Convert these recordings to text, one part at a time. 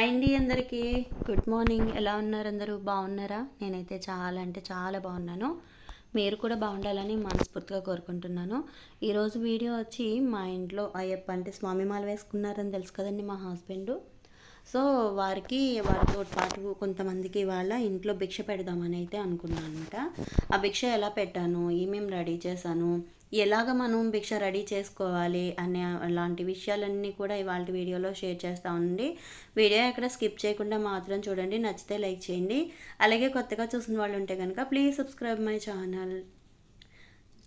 Hi అండి అందరికీ. Good morning. ఎలా ఉన్నారు అందరూ? బాగున్నారా? నేనైతే చాలా అంటే చాలా బాగున్నాను. మీరు కూడా బాగుండాలని మనస్ఫూర్తిగా కోరుకుంటున్నాను. ఈరోజు వీడియో వచ్చి మా ఇంట్లో అయ్యప్ప అంటే స్వామి మాల వేసుకున్నారని తెలుసు కదండి మా హస్బెండ్. సో వారికి వారితో పాటు కొంతమందికి వాళ్ళ ఇంట్లో భిక్ష పెడదామని అయితే అనుకున్నాను అనమాట ఆ భిక్ష ఎలా పెట్టాను? ఏమేమి రెడీ చేశాను? ఎలాగ మనం భిక్ష రెడీ చేసుకోవాలి అనే అలాంటి విషయాలన్నీ కూడా ఇవాళ వీడియోలో షేర్ చేస్తా ఉండి. వీడియో ఎక్కడ స్కిప్ చేయకుండా మాత్రం చూడండి. నచ్చితే లైక్ చేయండి. అలాగే కొత్తగా చూసిన వాళ్ళు ఉంటే కనుక ప్లీజ్ సబ్స్క్రైబ్ మై ఛానల్.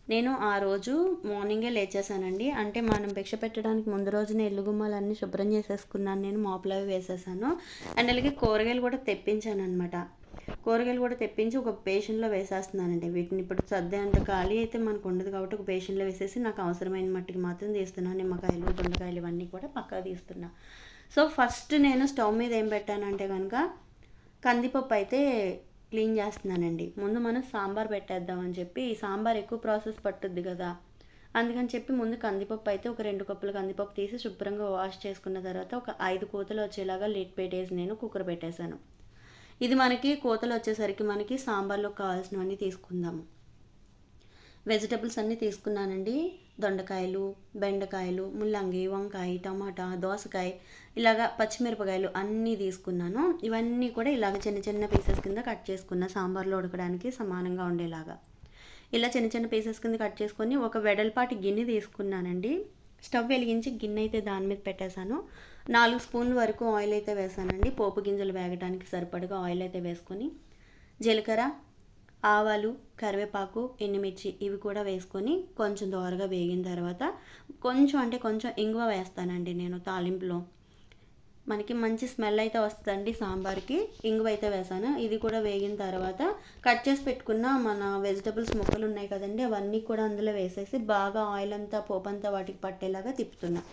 నేను ఆ రోజు మార్నింగే లేచేసానండి అంటే మనం భిక్ష పెట్టడానికి ముందు రోజున ఎల్లుగుమ్మలన్నీ శుభ్రం చేసేసుకున్నాను. నేను మాపులవి వేసేసాను. అండ్ అలాగే కూరగాయలు కూడా తెప్పించాను అనమాట కూరగాయలు కూడా తెప్పించి ఒక పేషెంట్లో వేసేస్తున్నానండి. వీటిని ఇప్పుడు సర్దే అంత ఖాళీ అయితే మనకు ఉండదు కాబట్టి ఒక పేషెంట్లో వేసేసి నాకు అవసరమైన మట్టికి మాత్రం తీస్తున్నాను నిమ్మకాయలు దొండకాయలు ఇవన్నీ కూడా పక్కా తీస్తున్నా. సో ఫస్ట్ నేను స్టవ్ మీద ఏం పెట్టానంటే కనుక కందిపప్పు అయితే క్లీన్ చేస్తున్నానండి. ముందు మనం సాంబార్ పెట్టేద్దామని చెప్పి ఈ సాంబార్ ఎక్కువ ప్రాసెస్ పట్టుద్ది కదా. అందుకని చెప్పి ముందు కందిపప్పు అయితే ఒక రెండు కప్పులు కందిపప్పు తీసి శుభ్రంగా వాష్ చేసుకున్న తర్వాత ఒక ఐదు కూతలు వచ్చేలాగా లిట్ పెట్టేసి నేను కుక్కర్ పెట్టేశాను. ఇది మనకి కూతలు వచ్చేసరికి మనకి సాంబార్లో కావాల్సినవన్నీ తీసుకుందాము. వెజిటబుల్స్ అన్నీ తీసుకున్నానండి. దొండకాయలు బెండకాయలు ముల్లంగి వంకాయ టమాటా దోసకాయ ఇలాగా పచ్చిమిరపకాయలు అన్నీ తీసుకున్నాను. ఇవన్నీ కూడా ఇలాగ చిన్న చిన్న పీసెస్ కింద కట్ చేసుకున్న సాంబార్లో ఉడకడానికి సమానంగా ఉండేలాగా. ఇలా చిన్న చిన్న పీసెస్ కింద కట్ చేసుకొని ఒక వెడల్పాటి గిన్నె తీసుకున్నానండి. స్టవ్ వెలిగించి గిన్నె అయితే దాని మీద పెట్టేశాను. నాలుగు స్పూన్ల వరకు ఆయిల్ అయితే వేసానండి. పోపు గింజలు వేగడానికి సరిపడగా ఆయిల్ అయితే వేసుకొని జీలకర్ర ఆవాలు కరివేపాకు ఎండుమిర్చి ఇవి కూడా వేసుకొని కొంచెం దోరగా వేగిన తర్వాత కొంచెం అంటే కొంచెం ఇంగువ వేస్తానండి నేను తాలింపులో. మనకి మంచి స్మెల్ అయితే వస్తుందండి సాంబార్కి. ఇంగువ అయితే వేసాను. ఇది కూడా వేగిన తర్వాత కట్ చేసి పెట్టుకున్న మన వెజిటబుల్స్ ముక్కలు ఉన్నాయి కదండి అవన్నీ కూడా అందులో వేసేసి బాగా ఆయిల్ అంతా పోపు అంతా వాటికి పట్టేలాగా తిప్పుతున్నా.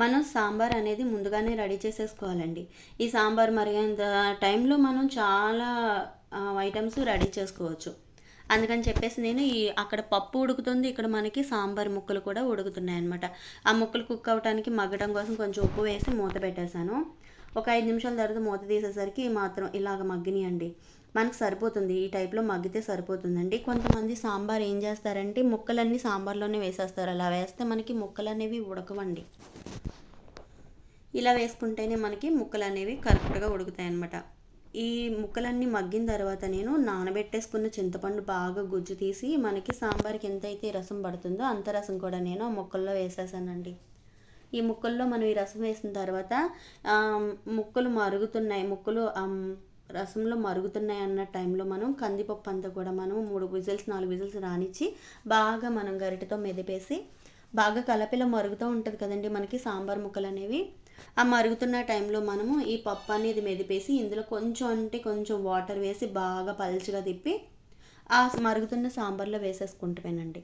మనం సాంబార్ అనేది ముందుగానే రెడీ చేసేసుకోవాలండి. ఈ సాంబార్ మరిగేంత టైంలో మనం చాలా ఐటమ్స్ రెడీ చేసుకోవచ్చు. అందుకని చెప్పేసి నేను ఈ అక్కడ పప్పు ఉడుకుతుంది ఇక్కడ మనకి సాంబార్ ముక్కలు కూడా ఉడుకుతున్నాయి అనమాట ఆ ముక్కలు కుక్ అవ్వడానికి మగ్గడం కోసం కొంచెం ఉప్పు వేసి మూత పెట్టేశాను. ఒక ఐదు నిమిషాల తర్వాత మూత తీసేసరికి మాత్రం ఇలాగ మగ్గినాయండి. మనకు సరిపోతుంది. ఈ టైప్లో మగ్గితే సరిపోతుందండి. కొంతమంది సాంబార్ ఏం చేస్తారంటే ముక్కలన్నీ సాంబార్లోనే వేసేస్తారు. అలా వేస్తే మనకి ముక్కలు అనేవి ఉడకవండి. ఇలా వేసుకుంటేనే మనకి ముక్కలు అనేవి కరెక్ట్గా ఉడుకుతాయి అన్నమాట ఈ ముక్కలన్నీ మగ్గిన తర్వాత నేను నానబెట్టేసుకున్న చింతపండు బాగా గుజ్జు తీసి మనకి సాంబార్కి ఎంతైతే రసం పడుతుందో అంత రసం కూడా నేను ఆ ముక్కల్లో వేసేసానండి. ఈ ముక్కల్లో మనం ఈ రసం వేసిన తర్వాత ముక్కలు మరుగుతున్నాయి. ముక్కలు రసంలో మరుగుతున్నాయి అన్న టైంలో మనం కందిపప్పు అంతా కూడా మనం మూడు విజిల్స్ నాలుగు విజిల్స్ రానిచ్చి బాగా మనం గరిటతో మెదిపేసి బాగా కలపిల మరుగుతూ ఉంటుంది కదండి మనకి సాంబార్ ముక్కలు అనేవి. ఆ మరుగుతున్న టైంలో మనము ఈ పప్పు అనేది మెదిపేసి ఇందులో కొంచెం అంటే కొంచెం వాటర్ వేసి బాగా పల్చగా తిప్పి ఆ మరుగుతున్న సాంబార్లో వేసేసుకుంటామేనండి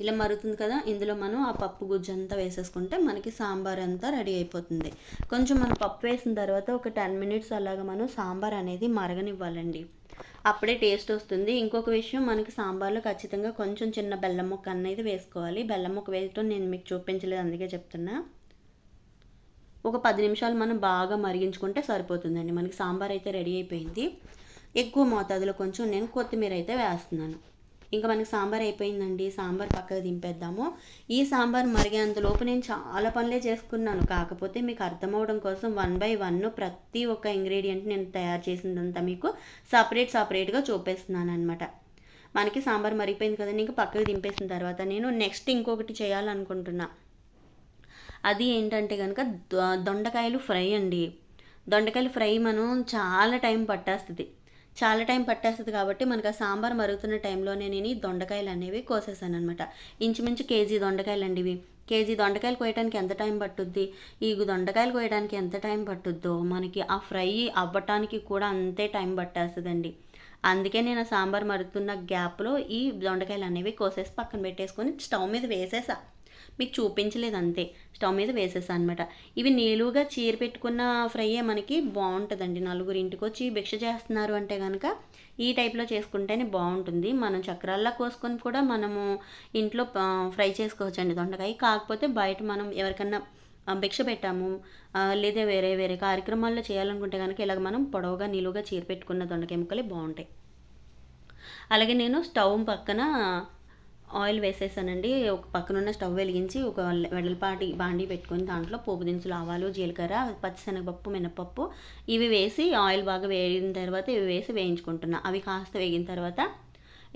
ఇలా మరుగుతుంది కదా ఇందులో మనం ఆ పప్పు గుజ్జు అంతా వేసేసుకుంటే మనకి సాంబార్ అంతా రెడీ అయిపోతుంది. కొంచెం మనం పప్పు వేసిన తర్వాత ఒక టెన్ మినిట్స్ అలాగా మనం సాంబార్ అనేది మరగనివ్వాలండి. అప్పుడే టేస్ట్ వస్తుంది. ఇంకొక విషయం మనకి సాంబార్లో ఖచ్చితంగా కొంచెం చిన్న బెల్లం ముక్క అనేది వేసుకోవాలి. బెల్లం ముక్క వేయటం నేను మీకు చూపించలేదు అందుకే చెప్తున్నా. ఒక పది నిమిషాలు మనం బాగా మరిగించుకుంటే సరిపోతుందండి. మనకి సాంబార్ అయితే రెడీ అయిపోయింది. ఎక్కువ మోతాదులో కొంచెం నేను కొత్తిమీర అయితే వేస్తున్నాను. ఇంకా మనకి సాంబార్ అయిపోయిందండి. సాంబార్ పక్కకు దింపేద్దాము. ఈ సాంబార్ మరిగేంతలోపు నేను చాలా పనులే చేసుకున్నాను. కాకపోతే మీకు అర్థమవడం కోసం వన్ బై వన్ ప్రతి ఒక్క ఇంగ్రీడియంట్ నేను తయారు చేసిందంతా మీకు సపరేట్ సపరేట్గా చూపిస్తున్నాను అనమాట మనకి సాంబార్ మరిగిపోయింది కదండి. ఇంకా పక్కకు దింపేసిన తర్వాత నేను నెక్స్ట్ ఇంకొకటి చేయాలనుకుంటున్నా. అది ఏంటంటే కనుక దొండకాయలు ఫ్రై అండి. దొండకాయలు ఫ్రై మనం చాలా టైం పట్టేస్తుంది. చాలా టైం పట్టేస్తుంది కాబట్టి మనకు ఆ సాంబార్ మరుగుతున్న టైంలోనే నేను దొండకాయలు అనేవి కోసేసాను అనమాట ఇంచుమించు కేజీ దొండకాయలు అండి ఇవి. కేజీ దొండకాయలు కోయడానికి ఎంత టైం పట్టుద్ది? ఈ దొండకాయలు కోయడానికి ఎంత టైం పట్టుద్దో? మనకి ఆ ఫ్రై అవ్వటానికి కూడా అంతే టైం పట్టేస్తుందండి. అందుకే నేను సాంబార్ మరుగుతున్న గ్యాప్లో ఈ దొండకాయలు అనేవి కోసేసి పక్కన పెట్టేసుకొని స్టవ్ మీద వేసేసా. మీకు చూపించలేదు అంతే స్టవ్ మీద వేసేసా అనమాట ఇవి నీలుగా చీర పెట్టుకున్న ఫ్రైయే మనకి బాగుంటుందండి. నలుగురు ఇంటికి వచ్చి భిక్ష చేస్తున్నారు అంటే కనుక ఈ టైప్లో చేసుకుంటేనే బాగుంటుంది. మనం చక్రాల్లో కోసుకొని కూడా మనము ఇంట్లో ఫ్రై చేసుకోవచ్చు అండి దొండకాయ. కాకపోతే బయట మనం ఎవరికన్నా భిక్ష పెట్టాము లేదా వేరే వేరే కార్యక్రమాల్లో చేయాలనుకుంటే కనుక ఇలాగ మనం పొడవుగా నిలువుగా చీర పెట్టుకున్న దొండకాయ ముక్కలే బాగుంటాయి. అలాగే నేను స్టవ్ పక్కన ఆయిల్ వేసేసానండి. ఒక పక్కన ఉన్న స్టవ్ వెలిగించి ఒక వెడల్పాటి బాండీ పెట్టుకొని దాంట్లో పోపు దినుసులు ఆవాలు జీలకర్ర పచ్చిశనగపప్పు మినపప్పు ఇవి వేసి ఆయిల్ బాగా వేగిన తర్వాత ఇవి వేసి వేయించుకుంటున్నా. అవి కాస్త వేగిన తర్వాత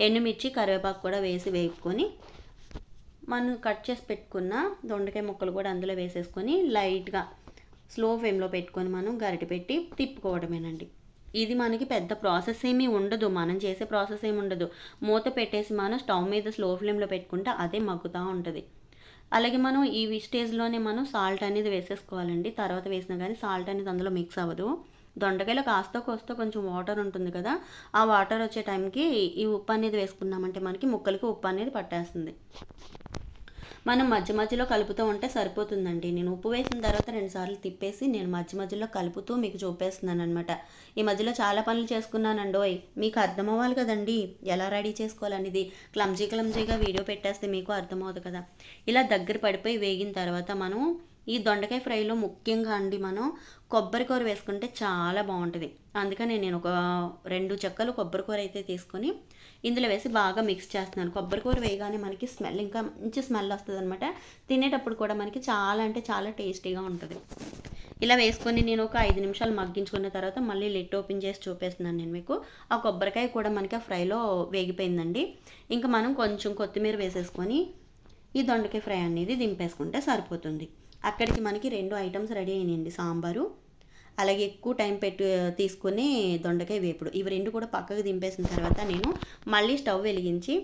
ఎండుమిర్చి కరివేపాకు కూడా వేసి వేపుకొని మనం కట్ చేసి పెట్టుకున్న దొండకాయ ముక్కలు కూడా అందులో వేసేసుకొని లైట్గా స్లో ఫ్లేమ్లో పెట్టుకొని మనం గరిటె పెట్టి తిప్పుకోవడమేనండి. ఇది మనకి పెద్ద ప్రాసెస్ ఏమీ ఉండదు. మనం చేసే ప్రాసెస్ ఏమి ఉండదు. మూత పెట్టేసి మనం స్టవ్ మీద స్లో ఫ్లేమ్లో పెట్టుకుంటే అదే మగ్గుతూ ఉంటుంది. అలాగే మనం ఈ స్టేజ్లోనే మనం సాల్ట్ అనేది వేసేసుకోవాలండి. తర్వాత వేసినా కానీ సాల్ట్ అనేది అందులో మిక్స్ అవ్వదు. దొండకాయలో కాస్త కోస్త కొంచెం వాటర్ ఉంటుంది కదా ఆ వాటర్ వచ్చే టైంకి ఈ ఉప్పు అనేది వేసుకున్నామంటే మనకి ముక్కలకి ఉప్పు అనేది పట్టేస్తుంది. మనం మధ్య మధ్యలో కలుపుతూ ఉంటే సరిపోతుందండి. నేను ఉప్పు వేసిన తర్వాత రెండుసార్లు తిప్పేసి నేను మధ్య మధ్యలో కలుపుతూ మీకు చూపేస్తున్నాను అనమాట ఈ మధ్యలో చాలా పనులు చేసుకున్నానండోయ్ మీకు అర్థం అవ్వాలి కదండి. ఎలా రెడీ చేసుకోవాలనేది. క్లమ్జీ క్లమ్జీగా వీడియో పెట్టేస్తే మీకు అర్థమవుతుంది కదా. ఇలా దగ్గర పడిపోయి వేగిన తర్వాత మనం ఈ దొండకాయ ఫ్రైలో ముఖ్యంగా అండి మనం కొబ్బరికూర వేసుకుంటే చాలా బాగుంటుంది. అందుకని నేను ఒక రెండు చెక్కలు కొబ్బరికూర అయితే తీసుకొని ఇందులో వేసి బాగా మిక్స్ చేస్తున్నాను. కొబ్బరి కూర వేయగానే మనకి స్మెల్ ఇంకా మంచి స్మెల్ వస్తుంది అనమాట తినేటప్పుడు కూడా మనకి చాలా అంటే చాలా టేస్టీగా ఉంటుంది. ఇలా వేసుకొని నేను ఒక ఐదు నిమిషాలు మగ్గించుకున్న తర్వాత మళ్ళీ లిట్ ఓపెన్ చేసి చూపిస్తున్నాను నేను మీకు. ఆ కొబ్బరికాయ కూడా మనకి ఆ ఫ్రైలో వేగిపోయిందండి. ఇంకా మనం కొంచెం కొత్తిమీర వేసేసుకొని ఈ దొండకాయ ఫ్రై అనేది దింపేసుకుంటే సరిపోతుంది. అక్కడికి మనకి రెండు ఐటమ్స్ రెడీ అయినాయండి సాంబారు. అలాగే ఎక్కువ టైం పెట్టి తీసుకుని దొండకాయ వేపుడు. ఇవి రెండు కూడా పక్కకు దింపేసిన తర్వాత నేను మళ్ళీ స్టవ్ వెలిగించి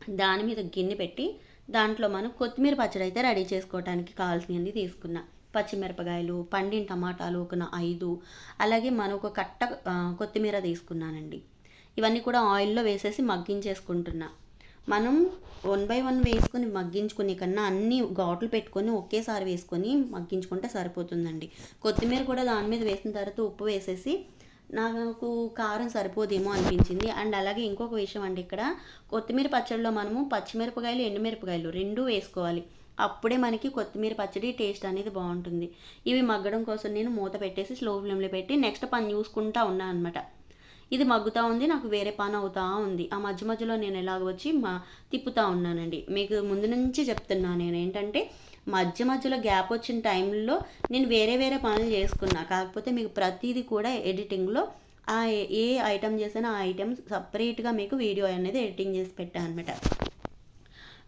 దాని మీద గిన్నె పెట్టి దాంట్లో మనం కొత్తిమీర పచ్చడి అయితే రెడీ చేసుకోవడానికి కావాల్సినవి తీసుకున్నా. పచ్చిమిరపకాయలు పండిన టమాటాలు ఒక ఐదు. అలాగే మనం ఒక కట్ట కొత్తిమీర తీసుకున్నానండి. ఇవన్నీ కూడా ఆయిల్లో వేసేసి మగ్గించేసుకుంటున్నా. మనం వన్ బై వన్ వేసుకొని మగ్గించుకునే కన్నా అన్ని ఘాట్లు పెట్టుకొని ఒకేసారి వేసుకొని మగ్గించుకుంటే సరిపోతుందండి. కొత్తిమీర కూడా దాని మీద వేసిన తర్వాత ఉప్పు వేసేసి నాకు కారం సరిపోదేమో అనిపించింది. అండ్ అలాగే ఇంకొక విషయం అండి ఇక్కడ. కొత్తిమీర పచ్చడిలో మనము పచ్చిమిరపకాయలు ఎండుమిరపకాయలు రెండూ వేసుకోవాలి. అప్పుడే మనకి కొత్తిమీర పచ్చడి టేస్ట్ అనేది బాగుంటుంది. ఇవి మగ్గడం కోసం నేను మూత పెట్టేసి స్లో ఫ్లేమ్లో పెట్టి నెక్స్ట్ పని చూసుకుంటా ఉన్నాను అనమాట ఇది మగ్గుతూ ఉంది నాకు వేరే పని అవుతా ఉంది. ఆ మధ్య మధ్యలో నేను ఎలాగ వచ్చి మా తిప్పుతూ ఉన్నానండి. మీకు ముందు నుంచి చెప్తున్నాను నేను ఏంటంటే మధ్య మధ్యలో గ్యాప్ వచ్చిన టైంలో నేను వేరే వేరే పనులు చేసుకున్నా. కాకపోతే మీకు ప్రతిదీ కూడా ఎడిటింగ్లో ఆ ఏ- ఏ ఐటమ్ చేసినా ఆ ఐటమ్ సపరేట్గా మీకు వీడియో అనేది ఎడిటింగ్ చేసి పెట్టాను అనమాట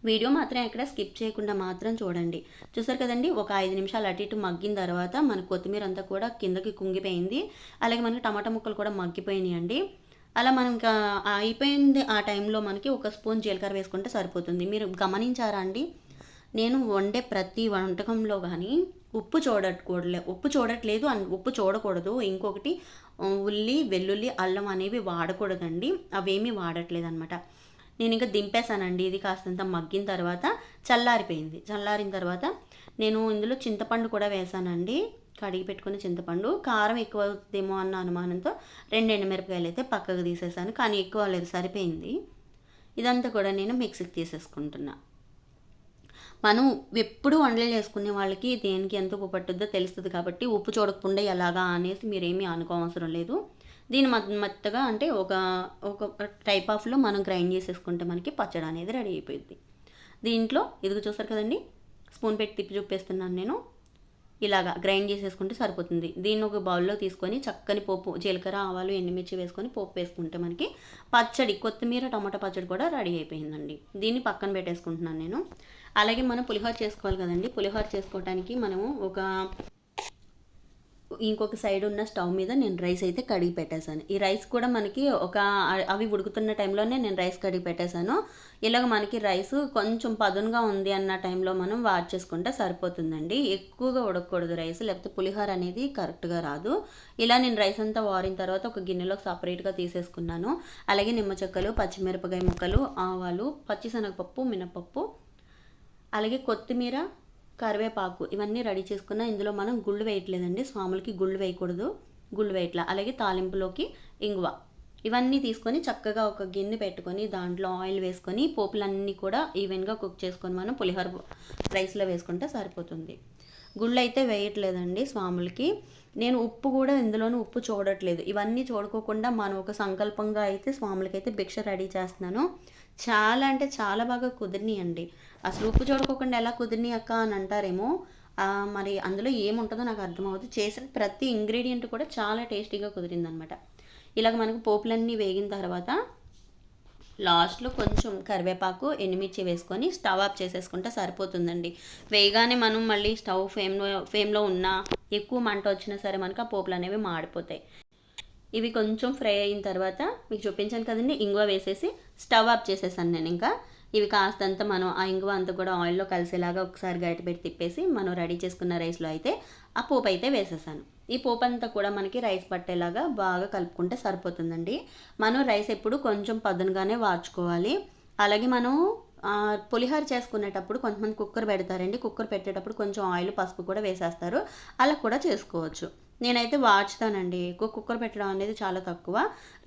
వీడియో మాత్రం ఎక్కడ స్కిప్ చేయకుండా మాత్రం చూడండి. చూసారు కదండి? ఒక ఐదు నిమిషాలు అటు ఇటు మగ్గిన తర్వాత మన కొత్తిమీర అంతా కూడా కిందకి కుంగిపోయింది. అలాగే మనకి టమాటా ముక్కలు కూడా మగ్గిపోయినాయి అండి అలా మనం ఇంకా అయిపోయింది ఆ టైంలో మనకి ఒక స్పూన్ జీలకర్ర వేసుకుంటే సరిపోతుంది. మీరు గమనించారా అండి? నేను వండే ప్రతి వంటకంలో కానీ ఉప్పు చూడకూడలే ఉప్పు చూడట్లేదు అన్- ఉప్పు చూడకూడదు. ఇంకొకటి ఉల్లి వెల్లుల్లి అల్లం అనేవి వాడకూడదండి. అవేమీ వాడట్లేదు అనమాట నేను ఇంకా దింపేశానండి. ఇది కాస్తంత మగ్గిన తర్వాత చల్లారిపోయింది. చల్లారిన తర్వాత నేను ఇందులో చింతపండు కూడా వేసానండి కడిగి పెట్టుకున్న చింతపండు. కారం ఎక్కువ అవుతుందేమో అన్న అనుమానంతో రెండు ఎండుమిరపకాయలు అయితే పక్కకు తీసేసాను కానీ ఎక్కువ లేదు. సరిపోయింది. ఇదంతా కూడా నేను మిక్సీకి తీసేసుకుంటున్నా. మనం ఎప్పుడు వంటలు చేసుకునే వాళ్ళకి దేనికి ఎంత ఉప్పు పట్టుద్దో తెలుస్తుంది కాబట్టి ఉప్పు చూడకుండా ఎలాగా అనేసి మీరేమీ అనుకోవసరం లేదు. దీని మెత్తగా అంటే ఒక ఒక టైప్ ఆఫ్లో మనం గ్రైండ్ చేసేసుకుంటే మనకి పచ్చడి అనేది రెడీ అయిపోయింది దీంట్లో ఇదిగో చూసారు కదండి స్పూన్ పెట్టి తిప్పి చూపిస్తున్నాను నేను. ఇలాగా గ్రైండ్ చేసేసుకుంటే సరిపోతుంది. దీన్ని ఒక బౌల్లో తీసుకొని చక్కని పోపు జీలకర్ర ఆవాలు ఎండుమిర్చి వేసుకొని పోపు వేసుకుంటే మనకి పచ్చడి కొత్తిమీర టమాటా పచ్చడి కూడా రెడీ అయిపోయిందండి. దీన్ని పక్కన పెట్టేసుకుంటున్నాను నేను. అలాగే మనం పులిహోర చేసుకోవాలి కదండి. పులిహోర చేసుకోవడానికి మనము ఒక ఇంకొక సైడ్ ఉన్న స్టవ్ మీద నేను రైస్ అయితే కడిగి పెట్టేశాను. ఈ రైస్ కూడా మనకి ఒక అవి ఉడుకుతున్న టైంలోనే నేను రైస్ కడిగి పెట్టేశాను. ఇలాగ మనకి రైస్ కొంచెం పదునుగా ఉంది అన్న టైంలో మనం వాచ్ చేసుకుంటే సరిపోతుందండి. ఎక్కువగా ఉడకకూడదు రైస్ లేకపోతే పులిహోర అనేది కరెక్ట్గా రాదు. ఇలా నేను రైస్ అంతా వారిన తర్వాత ఒక గిన్నెలో సపరేట్గా తీసేసుకున్నాను. అలాగే నిమ్మ చెక్కలు పచ్చిమిరపకాయ ముక్కలు ఆవాలు పచ్చిశనగపప్పు మినపప్పు అలాగే కొత్తిమీర కరివేపాకు ఇవన్నీ రెడీ చేసుకున్న ఇందులో మనం గుళ్ళు వేయట్లేదండి. స్వాములకి గుళ్ళు వేయకూడదు. గుళ్ళు వేయట్లా. అలాగే తాలింపులోకి ఇంగువ. ఇవన్నీ తీసుకొని చక్కగా ఒక గిన్నె పెట్టుకొని దాంట్లో ఆయిల్ వేసుకొని పోపులన్నీ కూడా ఈవెన్గా కుక్ చేసుకొని మనం పులిహోర రైస్లో వేసుకుంటే సరిపోతుంది. గుళ్ళు అయితే వేయట్లేదండి స్వాములకి. నేను ఉప్పు కూడా ఇందులోనూ ఉప్పు చూడట్లేదు. ఇవన్నీ చూడుకోకుండా మనం ఒక సంకల్పంగా అయితే స్వాములకి అయితే భిక్ష రెడీ చేస్తున్నాను. చాలా అంటే చాలా బాగా కుదిరినాయండి. అసలు ఉప్పు చూడకోకుండా ఎలా కుదిరినాయి అక్క అని అంటారేమో. మరి అందులో ఏముంటుందో నాకు అర్థమవుతుంది చేసిన ప్రతి ఇంగ్రీడియంట్ కూడా చాలా టేస్టీగా కుదిరిందనమాట. ఇలాగ మనకు పోపులన్నీ వేగిన తర్వాత లాస్ట్లో కొంచెం కరివేపాకు ఎండుమిర్చి వేసుకొని స్టవ్ ఆఫ్ చేసేసుకుంటే సరిపోతుందండి. వేయగానే మనం మళ్ళీ స్టవ్ ఫేమ్లో ఫేమ్లో ఉన్నా ఎక్కువ మంట వచ్చినా సరే మనకు ఆ పోపులు అనేవి మాడిపోతాయి. ఇవి కొంచెం ఫ్రై అయిన తర్వాత మీకు చూపించాను కదండి ఇంగువ వేసేసి స్టవ్ ఆఫ్ చేసేసాను నేను ఇంకా. ఇవి కాస్తంత మనం ఆ ఇంగువ అంతా కూడా ఆయిల్లో కలిసేలాగా ఒకసారి గట్టి పెట్టి తిప్పేసి మనం రెడీ చేసుకున్న రైస్లో అయితే ఆ పోపు అయితే వేసేసాను. ఈ పోపు అంతా కూడా మనకి రైస్ పట్టేలాగా బాగా కలుపుకుంటే సరిపోతుందండి. మనం రైస్ ఎప్పుడు కొంచెం పదునుగానే వార్చుకోవాలి. అలాగే మనం పులిహోర చేసుకునేటప్పుడు కొంతమంది కుక్కర్ పెడతారండి. కుక్కర్ పెట్టేటప్పుడు కొంచెం ఆయిల్ పసుపు కూడా వేసేస్తారు. అలా కూడా చేసుకోవచ్చు. నేనైతే వాచుతానండి. ఎక్కువ కుక్కర్ పెట్టడం అనేది చాలా తక్కువ.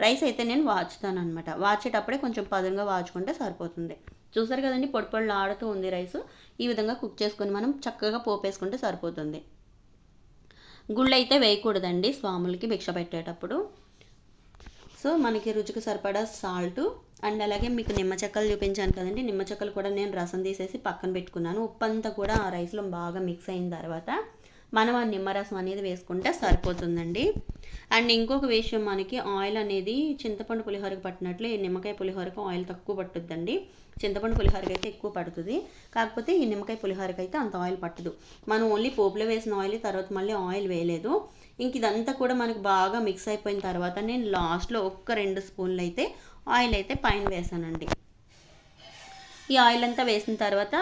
రైస్ అయితే నేను వాచుతాను అనమాట వాచేటప్పుడే కొంచెం పదంగా వాచుకుంటే సరిపోతుంది. చూసారు కదండి పొడి పొడిలు ఆడుతూ ఉంది రైస్. ఈ విధంగా కుక్ చేసుకొని మనం చక్కగా పోపేసుకుంటే సరిపోతుంది. గుళ్ళు అయితే వేయకూడదండి స్వాములకి భిక్ష పెట్టేటప్పుడు. సో మనకి రుచికి సరిపడా సాల్ట్ అండ్ అలాగే మీకు నిమ్మ చెక్కలు చూపించాను కదండి. నిమ్మ చెక్కలు కూడా నేను రసం తీసేసి పక్కన పెట్టుకున్నాను. ఉప్పు అంతా కూడా ఆ రైస్లో బాగా మిక్స్ అయిన తర్వాత మనం ఆ నిమ్మరసం అనేది వేసుకుంటే సరిపోతుందండి. అండ్ ఇంకొక విషయం మనకి ఆయిల్ అనేది చింతపండు పులిహోరకి పట్టినట్లు ఈ నిమ్మకాయ పులిహోరకి ఆయిల్ తక్కువ పట్టుద్దండి. చింతపండు పులిహోరకి అయితే ఎక్కువ పడుతుంది. కాకపోతే ఈ నిమ్మకాయ పులిహోరకి అయితే అంత ఆయిల్ పట్టదు. మనం ఓన్లీ పోపులో వేసిన ఆయిల్ తర్వాత మళ్ళీ ఆయిల్ వేయలేదు. ఇంక ఇదంతా కూడా మనకు బాగా మిక్స్ అయిపోయిన తర్వాత నేను లాస్ట్లో ఒక్క రెండు స్పూన్లు అయితే ఆయిల్ అయితే పైన వేసానండి. ఈ ఆయిల్ అంతా వేసిన తర్వాత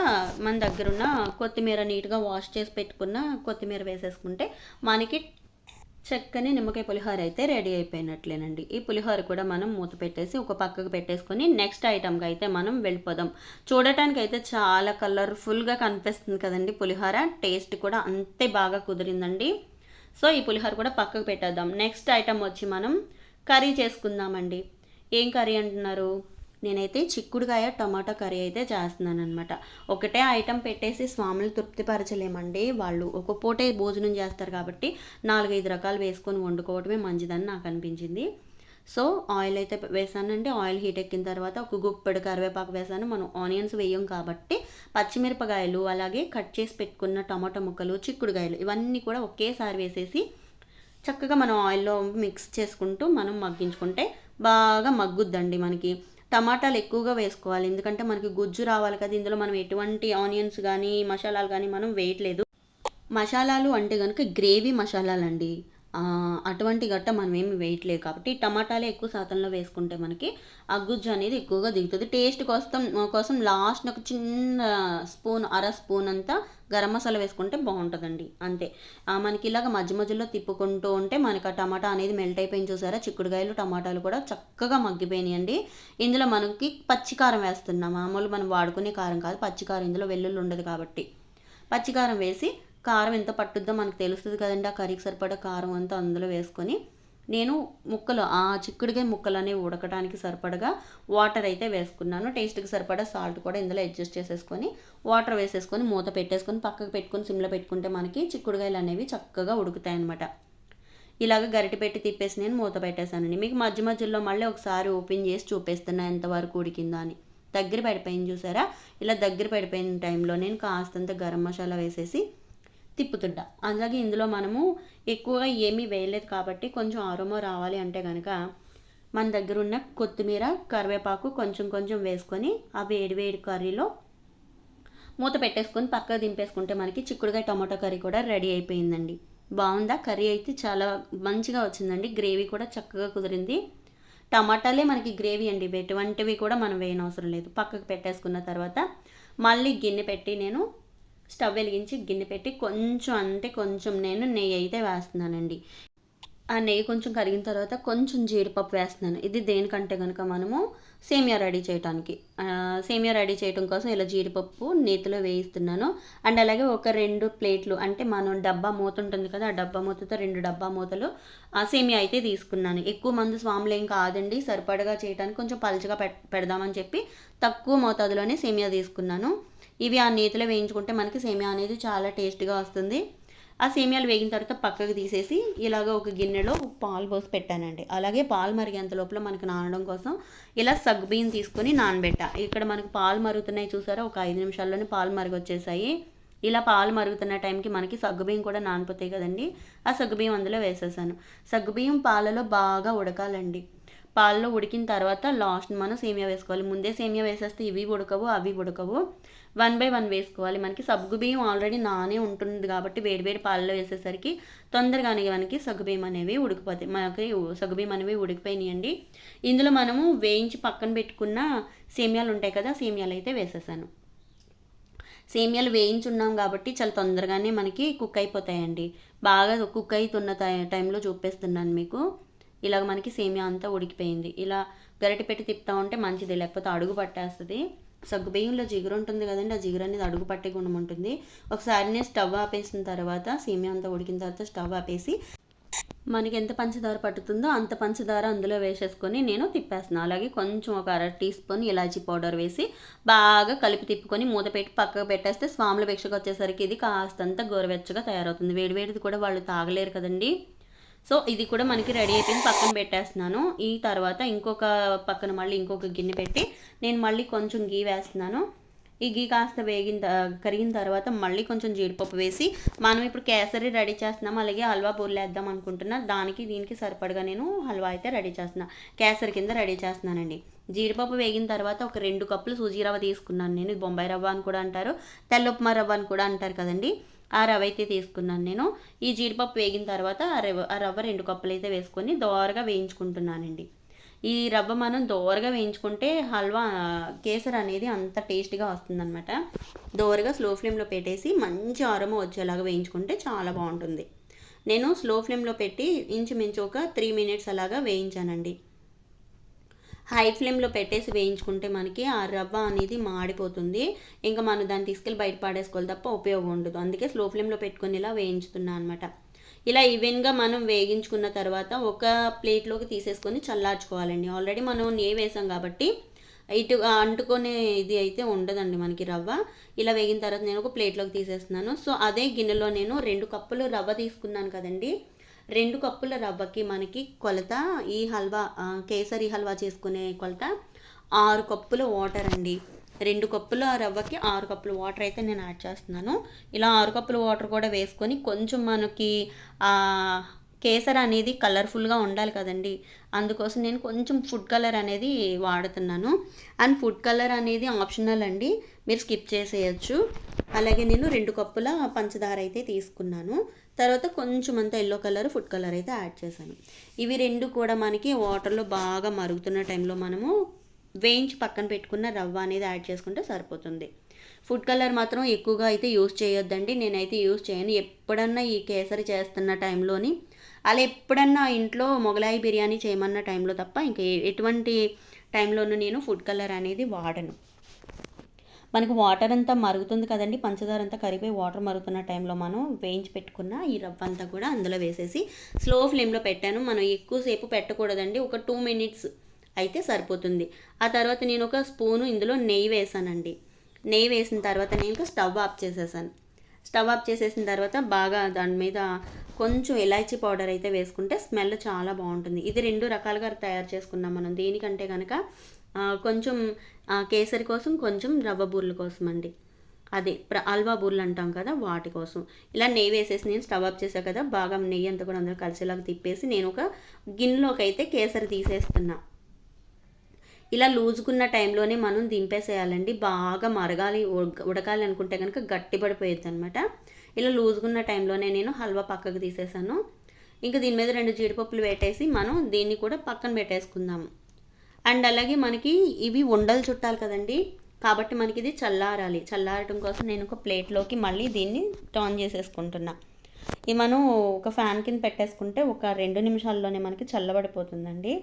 మన దగ్గర ఉన్న కొత్తిమీర నీట్గా వాష్ చేసి పెట్టుకున్న కొత్తిమీర వేసేసుకుంటే మనకి చక్కని నిమ్మకాయ పులిహోర అయితే రెడీ అయిపోయినట్లేనండి. ఈ పులిహోర కూడా మనం మూత పెట్టేసి ఒక పక్కకు పెట్టేసుకొని నెక్స్ట్ ఐటమ్కి అయితే మనం వెళ్ళిపోదాం. చూడటానికి అయితే చాలా కలర్ఫుల్గా కనిపిస్తుంది కదండి పులిహోర. టేస్ట్ కూడా అంతే బాగా కుదిరిందండి. సో ఈ పులిహోర కూడా పక్కకు పెట్టేద్దాం. నెక్స్ట్ ఐటమ్ వచ్చి మనం కర్రీ చేసుకుందామండి. ఏం కర్రీ అంటున్నారు? నేనైతే చిక్కుడుకాయ టమాటా కర్రీ అయితే చేస్తున్నాను అనమాట ఒకటే ఐటెం పెట్టేసి స్వాములు తృప్తిపరచలేమండి. వాళ్ళు ఒక పూటే భోజనం చేస్తారు కాబట్టి నాలుగైదు రకాలు వేసుకొని వండుకోవడమే మంచిదని నాకు అనిపించింది. సో ఆయిల్ అయితే వేసానండి. ఆయిల్ హీట్ ఎక్కిన తర్వాత ఒక గుప్పెడు కరివేపాకు వేసాను. మనం ఆనియన్స్ వేయం కాబట్టి పచ్చిమిరపకాయలు అలాగే కట్ చేసి పెట్టుకున్న టమాటా ముక్కలు చిక్కుడుకాయలు ఇవన్నీ కూడా ఒకేసారి వేసేసి చక్కగా మనం ఆయిల్లో మిక్స్ చేసుకుంటూ మనం మగ్గించుకుంటే బాగా మగ్గుద్దండి మనకి. టమాటాలు ఎక్కువగా వేసుకోవాలి. ఎందుకంటే మనకి గుజ్జు రావాలి కదా ఇందులో మనం ఎటువంటి ఆనియన్స్ కానీ మసాలాలు కానీ మనం వేయట్లేదు. మసాలాలు అంటే కనుక గ్రేవీ మసాలాలు అండి అటువంటి గట్ట మనం ఏమి వేయట్లేదు కాబట్టి టమాటాలే ఎక్కువ శాతంలో వేసుకుంటే మనకి ఆ గుజ్జు అనేది ఎక్కువగా దిగుతుంది. టేస్ట్ కోసం కోసం లాస్ట్ ఒక చిన్న స్పూన్ అర స్పూన్ అంతా గరం మసాలా వేసుకుంటే బాగుంటుందండి. అంతే. మనకి ఇలాగ మధ్య మధ్యలో తిప్పుకుంటూ ఉంటే మనకి ఆ టమాటా అనేది మెల్ట్ అయిపోయింది చూసారా? చిక్కుడుకాయలు టమాటాలు కూడా చక్కగా మగ్గిపోయినాయండి. ఇందులో మనకి పచ్చికారం వేస్తున్నాం. మామూలు మనం వాడుకునే కారం కాదు. పచ్చికారం ఇందులో వెల్లుల్లి ఉండదు కాబట్టి. పచ్చికారం వేసి కారం ఎంత పట్టుద్దో మనకు తెలుస్తుంది కదండి. ఆ కర్రీకి సరిపడా కారం అంతా అందులో వేసుకొని నేను ముక్కలు ఆ చిక్కుడుగా ముక్కలు అనేవి ఉడకడానికి సరిపడగా వాటర్ అయితే వేసుకున్నాను. టేస్ట్కి సరిపడా సాల్ట్ కూడా ఇందులో అడ్జస్ట్ చేసేసుకొని వాటర్ వేసేసుకొని మూత పెట్టేసుకొని పక్కకు పెట్టుకొని సిమ్లో పెట్టుకుంటే మనకి చిక్కుడుకాయలు అనేవి చక్కగా ఉడుకుతాయి అనమాట ఇలాగ గరిటె పెట్టి తిప్పేసి నేను మూత పెట్టేశానండి. మీకు మధ్య మధ్యలో మళ్ళీ ఒకసారి ఓపెన్ చేసి చూపిస్తున్నా ఎంతవరకు ఉడికిందా అని. దగ్గర పడిపోయింది చూసారా? ఇలా దగ్గర పడిపోయిన టైంలో నేను కాస్తంత గరం మసాలా వేసేసి తిప్పుతుంటా. అలాగే ఇందులో మనము ఎక్కువగా ఏమీ వేయలేదు కాబట్టి కొంచెం ఆరోమో రావాలి అంటే కనుక మన దగ్గర ఉన్న కొత్తిమీర కరివేపాకు కొంచెం కొంచెం వేసుకొని ఆ వేడి వేడి కర్రీలో మూత పెట్టేసుకొని పక్కకు దింపేసుకుంటే మనకి చిక్కుడుకాయ టమాటో కర్రీ కూడా రెడీ అయిపోయిందండి. బాగుందా? కర్రీ అయితే చాలా మంచిగా వచ్చిందండి. గ్రేవీ కూడా చక్కగా కుదిరింది. టమాటాలే మనకి గ్రేవీ అండి. ఎటువంటివి కూడా మనం వేయనవసరం లేదు. పక్కకు పెట్టేసుకున్న తర్వాత మళ్ళీ గిన్నె పెట్టి నేను స్టవ్ వెలిగించి గిన్నె పెట్టి కొంచెం అంటే కొంచెం నేను నెయ్యి అయితే వేస్తున్నానండి. ఆ నెయ్యి కొంచెం కరిగిన తర్వాత కొంచెం జీడిపప్పు వేస్తున్నాను. ఇది దేనికంటే కనుక మనము సేమియా రెడీ చేయడానికి సేమియా రెడీ చేయడం కోసం ఇలా జీడిపప్పు నేతిలో వేయిస్తున్నాను. అండ్ అలాగే ఒక రెండు ప్లేట్లు అంటే మనం డబ్బా మూత ఉంటుంది కదా ఆ డబ్బా మూతతో రెండు డబ్బా మూతలు ఆ సేమియా అయితే తీసుకున్నాను. ఎక్కువ మంది స్వాములు ఏం కాదండి సరిపడగా చేయడానికి కొంచెం పలుచగా పెడదామని చెప్పి తక్కువ మోతాదులోనే సేమియా తీసుకున్నాను. ఇవి ఆ నేతిలో వేయించుకుంటే మనకి సేమియా అనేది చాలా టేస్ట్గా వస్తుంది. ఆ సేమియాలు వేగిన తర్వాత పక్కకు తీసేసి ఇలాగ ఒక గిన్నెలో పాలు పోసి పెట్టానండి. అలాగే పాలు మరిగేంత లోపల మనకు నానడం కోసం ఇలా సగ్గుబియ్యం తీసుకొని నానబెట్టా. ఇక్కడ మనకు పాలు మరుగుతున్నాయి చూసారా? ఒక ఐదు నిమిషాల్లోనే పాలు మరుగొచ్చేసాయి. ఇలా పాలు మరుగుతున్న టైంకి మనకి సగ్గుబియ్యం కూడా నానిపోతాయి కదండి. ఆ సగ్గుబియ్యం అందులో వేసేసాను. సగ్గుబియ్యం పాలలో బాగా ఉడకాలండి. పాలలో ఉడికిన తర్వాత లాస్ట్ మనం సేమియా వేసుకోవాలి. ముందే సేమియా వేసేస్తే ఇవి ఉడకవు అవి ఉడకవు. వన్ బై వన్ వేసుకోవాలి. మనకి సగ్గుబియ్యం ఆల్రెడీ నానే ఉంటుంది కాబట్టి వేడివేడి పాలలో వేసేసరికి తొందరగానే మనకి సగ్గుబియ్యం అనేవి ఉడికిపోతాయి. మనకి సగ్గుబియ్యం అనేవి ఉడికిపోయినాయండి. ఇందులో మనము వేయించి పక్కన పెట్టుకున్న సేమియాలు ఉంటాయి కదా సేమియాలు అయితే వేసేసాను. సేమియాలు వేయించున్నాం కాబట్టి చాలా తొందరగానే మనకి కుక్ అయిపోతాయండి. బాగా కుక్ అవుతున్న టైంలో చూపిస్తున్నాను మీకు. ఇలాగ మనకి సేమియా అంతా ఉడికిపోయింది. ఇలా గరిటె పెట్టి తిప్పుతా ఉంటే మంచిది లేకపోతే అడుగు పట్టేస్తుంది. సగ్గుబియ్యంలో జిగురు ఉంటుంది కదండి ఆ జిగురు అనేది అడుగు పట్టే గుణం ఉంటుంది. ఒకసారి నేను స్టవ్ ఆపేసిన తర్వాత సేమియా అంతా ఉడికిన తర్వాత స్టవ్ ఆపేసి మనకి ఎంత పంచదార పట్టుతుందో అంత పంచదార అందులో వేసేసుకొని నేను తిప్పేస్తున్నాను అలాగే కొంచెం ఒక అర టీ స్పూన్ ఇలాచీ పౌడర్ వేసి బాగా కలిపి తిప్పుకొని మూత పెట్టి పక్కకు పెట్టేస్తే స్వాముల భిక్షకు వచ్చేసరికి ఇది కాస్తంత గోరువెచ్చగా తయారవుతుంది. వేడివేడిది కూడా వాళ్ళు తాగలేరు కదండి. సో ఇది కూడా మనకి రెడీ అయిపోయింది పక్కన పెట్టేస్తున్నాను. ఈ తర్వాత ఇంకొక పక్కన మళ్ళీ ఇంకొక గిన్నె పెట్టి నేను మళ్ళీ కొంచెం గీ వేస్తున్నాను. ఈ గీ కాస్త వేగిన కరిగిన తర్వాత మళ్ళీ కొంచెం జీడిపప్పు వేసి మనం ఇప్పుడు కేసరి రెడీ చేస్తున్నాం అలాగే హల్వా బూర్లు అనుకుంటున్నా. దానికి దీనికి సరిపడగా నేను హల్వా అయితే రెడీ చేస్తున్నా. కేసరి కింద రెడీ చేస్తున్నానండి. జీడిపప్పు వేగిన తర్వాత ఒక రెండు కప్పులు సూజీ రవ్వ తీసుకున్నాను నేను. బొంబాయి రవ్వ అని కూడా అంటారు తెల్లొప్మా రవ్వ అని కూడా అంటారు కదండి. ఆ రవ్వ అయితే తీసుకున్నాను నేను. ఈ జీడిపప్పు వేగిన తర్వాత ఆ రవ్వ ఆ రవ్వ రెండు కప్పులు అయితే వేసుకొని దోరగా వేయించుకుంటున్నానండి. ఈ రవ్వ మనం దోరగా వేయించుకుంటే హల్వా కేసర్ అనేది అంత టేస్ట్గా వస్తుందన్నమాట. దోరగా స్లో ఫ్లేమ్లో పెట్టేసి మంచి ఆరమ వచ్చేలాగా వేయించుకుంటే చాలా బాగుంటుంది. నేను స్లో ఫ్లేమ్లో పెట్టి ఇంచుమించు ఒక త్రీ మినిట్స్ అలాగా వేయించానండి. హై ఫ్లేమ్లో పెట్టేసి వేయించుకుంటే మనకి ఆ రవ్వ అనేది మాడిపోతుంది. ఇంకా మనం దాన్ని తీసుకెళ్ళి బయట పాడేసుకోవాలి తప్ప ఉపయోగం ఉండదు. అందుకే స్లో ఫ్లేమ్లో పెట్టుకొని ఇలా వేయించుతున్నాను అనమాట ఇలా ఈవెన్గా మనం వేగించుకున్న తర్వాత ఒక ప్లేట్లోకి తీసేసుకొని చల్లార్చుకోవాలండి. ఆల్రెడీ మనం నెయ్యి వేసాం కాబట్టి ఇటు అంటుకునే ఇది అయితే ఉండదండి మనకి రవ్వ. ఇలా వేగిన తర్వాత నేను ఒక ప్లేట్లోకి తీసేస్తున్నాను. సో అదే గిన్నెలో నేను రెండు కప్పులు రవ్వ తీసుకున్నాను కదండి. రెండు కప్పుల రవ్వకి మనకి కొలత ఈ హల్వా కేసరి హల్వా చేసుకునే కొలత ఆరు కప్పుల వాటర్ అండి. రెండు కప్పుల రవ్వకి ఆరు కప్పుల వాటర్ అయితే నేను యాడ్ చేస్తున్నాను. ఇలా ఆరు కప్పుల వాటర్ కూడా వేసుకొని కొంచెం మనకి కేసర్ అనేది కలర్ఫుల్గా ఉండాలి కదండి. అందుకోసం నేను కొంచెం ఫుడ్ కలర్ అనేది వాడుతున్నాను. అండ్ ఫుడ్ కలర్ అనేది ఆప్షనల్ అండి. మీరు స్కిప్ చేసేయచ్చు. అలాగే నేను రెండు కప్పుల పంచదార అయితే తీసుకున్నాను. తర్వాత కొంచెం అంతా ఎల్లో కలర్ ఫుడ్ కలర్ అయితే యాడ్ చేశాను. ఇవి రెండు కూడా మనకి వాటర్లో బాగా మరుగుతున్న టైంలో మనము వేయించి పక్కన పెట్టుకున్న రవ్వ అనేది యాడ్ చేసుకుంటే సరిపోతుంది. ఫుడ్ కలర్ మాత్రం ఎక్కువగా అయితే యూస్ చేయొద్దండి. నేనైతే యూస్ చేయను. ఎప్పుడన్నా ఈ కేసరి చేస్తున్న టైంలోని అలా ఎప్పుడన్నా ఇంట్లో మొగలాయి బిర్యానీ చేయమన్న టైంలో తప్ప ఇంకా ఎటువంటి టైంలోనూ నేను ఫుడ్ కలర్ అనేది వాడను. మనకు వాటర్ అంతా మరుగుతుంది కదండి పంచదార అంతా కరిగిపోయి వాటర్ మరుగుతున్న టైంలో మనం వేయించి పెట్టుకున్న ఈ రవ్వ అంతా కూడా అందులో వేసేసి స్లో ఫ్లేమ్లో పెట్టాను. మనం ఎక్కువసేపు పెట్టకూడదండి ఒక టూ మినిట్స్ అయితే సరిపోతుంది. ఆ తర్వాత నేను ఒక స్పూను ఇందులో నెయ్యి వేసానండి. నెయ్యి వేసిన తర్వాత నేను స్టవ్ ఆఫ్ చేసేసాను. స్టవ్ ఆఫ్ చేసేసిన తర్వాత బాగా దాని మీద కొంచెం ఇలాచీ పౌడర్ అయితే వేసుకుంటే స్మెల్ చాలా బాగుంటుంది. ఇది రెండు రకాలుగా తయారు చేసుకున్నాం మనం. దేనికంటే కనుక కొంచెం కేసరి కోసం కొంచెం రవ్వ బూర్ల కోసం అండి అదే అల్వా బూర్లు అంటాం కదా వాటి కోసం. ఇలా నెయ్యి వేసేసి నేను స్టవ్ ఆఫ్ చేసా కదా బాగా నెయ్యి అంతా కూడా అందరూ కలిసేలాగా తిప్పేసి నేను ఒక గిన్నెలోకి అయితే కేసరి తీసేస్తున్నా. ఇలా లూజుకున్న టైంలోనే మనం దింపేసేయాలండి. బాగా మరగాలి ఉడకాలి అనుకుంటే కనుక గట్టిపడిపోయేది అనమాట ఇలా లూజుకున్న టైంలోనే నేను హల్వా పక్కకు తీసేసాను ఇంకా దీని మీద రెండు జీడిపప్పులు పెట్టేసి మనం దీన్ని కూడా పక్కన పెట్టేసుకుందాము. అండ్ అలాగే మనకి ఇవి ఉండలు చుట్టాలి కదండి. కాబట్టి మనకి ఇది చల్లారాలి. చల్లారటం కోసం నేను ఒక ప్లేట్లోకి మళ్ళీ దీన్ని టర్న్ చేసేసుకుంటున్నా. ఇది మనం ఒక ఫ్యాన్ కింద పెట్టేసుకుంటే ఒక రెండు నిమిషాల్లోనే మనకి చల్లబడిపోతుందండి.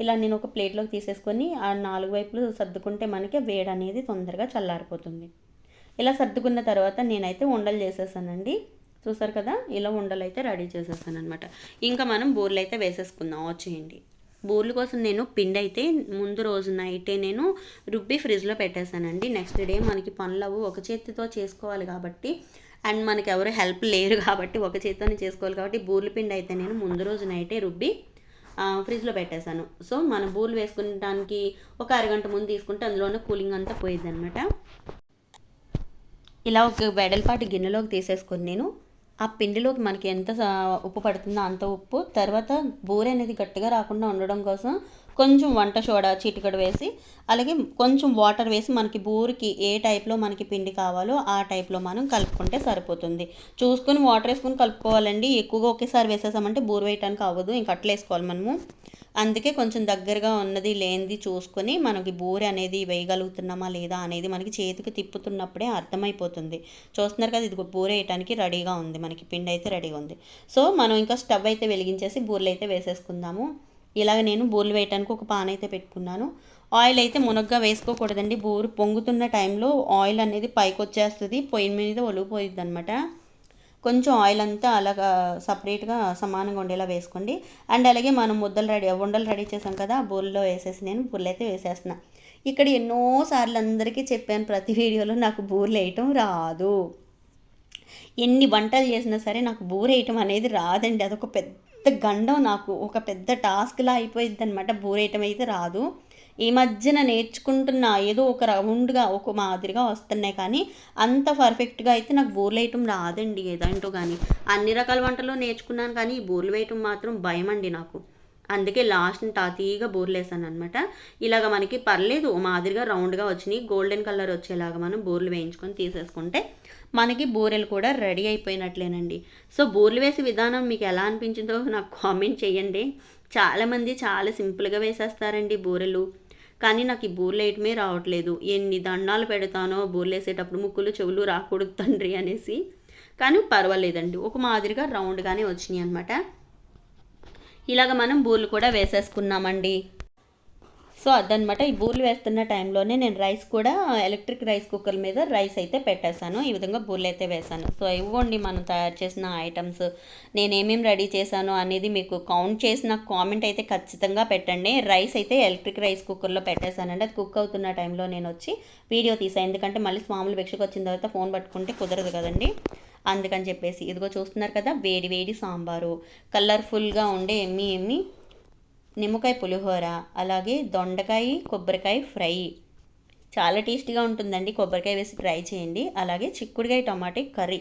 ఇలా నేను ఒక ప్లేట్లోకి తీసేసుకొని ఆ నాలుగు వైపులు సర్దుకుంటే మనకి వేడి అనేది తొందరగా చల్లారిపోతుంది. ఇలా సర్దుకున్న తర్వాత నేనైతే ఉండలు చేసేసానండి. చూసారు కదా? ఇలా ఉండలు అయితే రెడీ చేసేసాను అనమాట ఇంకా మనం బూర్లు అయితే వేసేసుకుందాం వచ్చేయండి బూర్లు కోసం నేను పిండి అయితే ముందు రోజు నైటే నేను రుబ్బి ఫ్రిడ్జ్లో పెట్టేశానండి. నెక్స్ట్ డే మనకి పనులు ఒక చేతితో చేసుకోవాలి కాబట్టి అండ్ మనకి ఎవరు హెల్ప్ లేరు కాబట్టి ఒక చేతితోనే చేసుకోవాలి కాబట్టి బూర్ల పిండి అయితే నేను ముందు రోజు నైటే రుబ్బి ఫ్రిడ్జ్లో పెట్టేశాను. సో మనం బూర్లు వేసుకుంటానికి ఒక అరగంట ముందు తీసుకుంటే అందులోనే కూలింగ్ అంతా పోయిద్ది అనమాట ఇలా ఒక వెడల్పాటి గిన్నెలోకి తీసేసుకొని నేను ఆ పిండిలోకి మనకి ఎంత సా- ఉప్పు పడుతుందో అంత ఉప్పు తర్వాత బూర అనేది గట్టిగా రాకుండా ఉండడం కోసం కొంచెం వంట సోడా చిటికడు వేసి అలాగే కొంచెం వాటర్ వేసి మనకి బూరికి ఏ టైప్లో మనకి పిండి కావాలో ఆ టైప్లో మనం కలుపుకుంటే సరిపోతుంది. చూసుకొని వాటర్ వేసుకొని కలుపుకోవాలండి. ఎక్కువగా ఒకేసారి వేసేసామంటే బూరు వేయటానికి అవ్వదు. ఇంక అట్లా వేసుకోవాలి మనము. అందుకే కొంచెం దగ్గరగా ఉన్నది లేనిది చూసుకొని మనకి బూరి అనేది వేయగలుగుతున్నామా లేదా అనేది మనకి చేతికి తిప్పుతున్నప్పుడే అర్థమైపోతుంది. చూస్తున్నారు కదా ఇది బూరె వేయటానికి రెడీగా ఉంది. మనకి పిండి అయితే రెడీగా ఉంది. సో మనం ఇంకా స్టవ్ అయితే వెలిగించేసి బూరెలు అయితే వేసేసుకుందాము. ఇలాగ నేను బూరెలు వేయటానికి ఒక పాన్ అయితే పెట్టుకున్నాను. ఆయిల్ అయితే మునగ్గా వేసుకోకూడదండి. బూరు పొంగుతున్న టైంలో ఆయిల్ అనేది పైకి వచ్చేస్తుంది. పొయ్యి మీద ఒలిగిపోయిద్ది అనమాట కొంచెం ఆయిల్ అంతా అలాగా సపరేట్గా సమానంగా ఉండేలా వేసుకోండి. అండ్ అలాగే మనం ముద్దలు రెడీ ఉండలు రెడీ చేసాం కదా ఆ వేసేసి నేను బూరెలు అయితే వేసేస్తున్నా. ఇక్కడ ఎన్నోసార్లు అందరికీ చెప్పాను ప్రతి వీడియోలో నాకు బూరెలు వేయటం రాదు. ఎన్ని వంటలు చేసినా సరే నాకు బూర వేయటం అనేది రాదండి. అదొక పెద్ద గండం నాకు. ఒక పెద్ద టాస్క్లా అయిపోయింది అనమాట బోరేయటం అయితే రాదు. ఈ మధ్యన నేర్చుకుంటున్నా ఏదో ఒక రౌండ్గా ఒక మాదిరిగా వస్తున్నాయి కానీ అంత పర్ఫెక్ట్గా అయితే నాకు బోర్లు వేయటం రాదండి ఏదంటూ కానీ. అన్ని రకాల వంటలు నేర్చుకున్నాను కానీ ఈ బోర్లు వేయటం మాత్రం భయం అండి నాకు. అందుకే లాస్ట్ తాతీగా బూర్లు వేసాను అనమాట ఇలాగ మనకి పర్లేదు మాదిరిగా రౌండ్గా వచ్చినాయి. గోల్డెన్ కలర్ వచ్చేలాగా మనం బూర్లు వేయించుకొని తీసేసుకుంటే మనకి బూరెలు కూడా రెడీ అయిపోయినట్లేనండి. సో బూర్లు వేసే విధానం మీకు ఎలా అనిపించిందో నాకు కామెంట్ చేయండి. చాలామంది చాలా సింపుల్గా వేసేస్తారండి బూరెలు. కానీ నాకు ఈ బూర్లు వేయటమే రావట్లేదు. ఎన్ని దండాలు పెడతానో బూర్లు వేసేటప్పుడు ముక్కులు చెవులు రాకూడదు తండ్రి అనేసి. కానీ పర్వాలేదండి. ఒక మాదిరిగా రౌండ్గానే వచ్చినాయి అనమాట ఇలాగ మనం బూర్లు కూడా వేసేసుకున్నామండి. సో అదనమాట ఈ బూర్లు వేస్తున్న టైంలోనే నేను రైస్ కూడా ఎలక్ట్రిక్ రైస్ కుక్కర్ మీద రైస్ అయితే పెట్టేశాను. ఈ విధంగా బూర్లు అయితే వేసాను సో ఇవ్వండి మనం తయారు చేసిన ఐటమ్స్. నేను ఏమేమి రెడీ చేశాను అనేది మీకు కౌంట్ చేసిన కామెంట్ అయితే ఖచ్చితంగా పెట్టండి. రైస్ అయితే ఎలక్ట్రిక్ రైస్ కుక్కర్లో పెట్టేశానండి. అది కుక్ అవుతున్న టైంలో నేను వచ్చి వీడియో తీసాను ఎందుకంటే మళ్ళీ స్వాములు భిక్షకు వచ్చిన తర్వాత ఫోన్ పట్టుకుంటే కుదరదు కదండి. అందుకని చెప్పేసి ఇదిగో చూస్తున్నారు కదా వేడి వేడి సాంబారు. కలర్ఫుల్గా ఉండే ఎమ్మి ఎమ్మి నిమ్మకాయ పులిహోర అలాగే దొండకాయ కొబ్బరికాయ ఫ్రై. చాలా టేస్టీగా ఉంటుందండి. కొబ్బరికాయ వేసి ట్రై చేయండి. అలాగే చిక్కుడుకాయ టమాటా కర్రీ.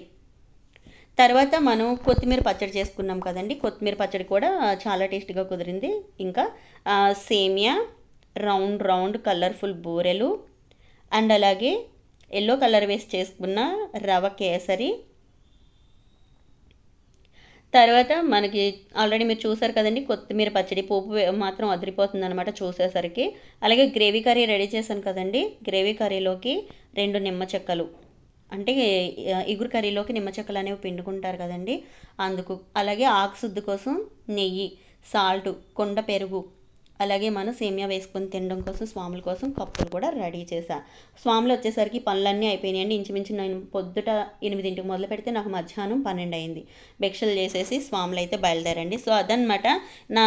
తర్వాత మనం కొత్తిమీర పచ్చడి చేసుకున్నాం కదండి. కొత్తిమీర పచ్చడి కూడా చాలా టేస్టీగా కుదిరింది. ఇంకా సేమియా రౌండ్ రౌండ్ కలర్ఫుల్ బూరెలు అండ్ అలాగే ఎల్లో కలర్ వేసి చేసుకున్న రవ కేసరి తర్వాత మనకి ఆల్రెడీ మీరు చూసారు కదండి కొత్తిమీర పచ్చడి పోపు మాత్రం అదిరిపోతుంది అనమాట చూసేసరికి. అలాగే గ్రేవీ కర్రీ రెడీ చేశాను కదండి గ్రేవీ కర్రీలోకి రెండు నిమ్మ చెక్కలు. అంటే ఇగురు కర్రీలోకి నిమ్మ చెక్కలు అనేవి పిండుకుంటారు కదండి అందుకు. అలాగే ఆకు శుద్ధి కోసం నెయ్యి సాల్ట్ కొండ పెరుగు అలాగే మనం సేమియా వేసుకొని తినడం కోసం స్వాముల కోసం కప్పులు కూడా రెడీ చేశా. స్వాములు వచ్చేసరికి పనులన్నీ అయిపోయినాయండి. ఇంచుమించు నేను పొద్దుట ఎనిమిదింటికి మొదలు పెడితే నాకు మధ్యాహ్నం పన్నెండు అయింది. భిక్షలు చేసేసి స్వాములు అయితే బయలుదేరండి. సో అదనమాట నా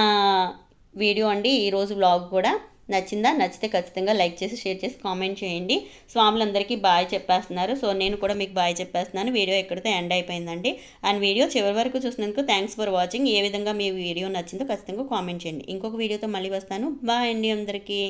వీడియో అండి. ఈరోజు వ్లాగ్ కూడా నచ్చిందా? నచ్చితే ఖచ్చితంగా లైక్ చేసి షేర్ చేసి కామెంట్ చేయండి. స్వాములందరికీ బాయ్ చెప్పేస్తున్నారు. సో నేను కూడా మీకు బాయ్ చెప్పేస్తున్నాను. వీడియో ఎక్కడితో ఎండ్ అయిపోయిందండి. అండ్ వీడియో చివరి వరకు చూసినందుకు థ్యాంక్స్ ఫర్ వాచింగ్. ఏ విధంగా మీ వీడియో నచ్చిందో ఖచ్చితంగా కామెంట్ చేయండి. ఇంకొక వీడియోతో మళ్ళీ వస్తాను. బాయ్ అండి అందరికీ.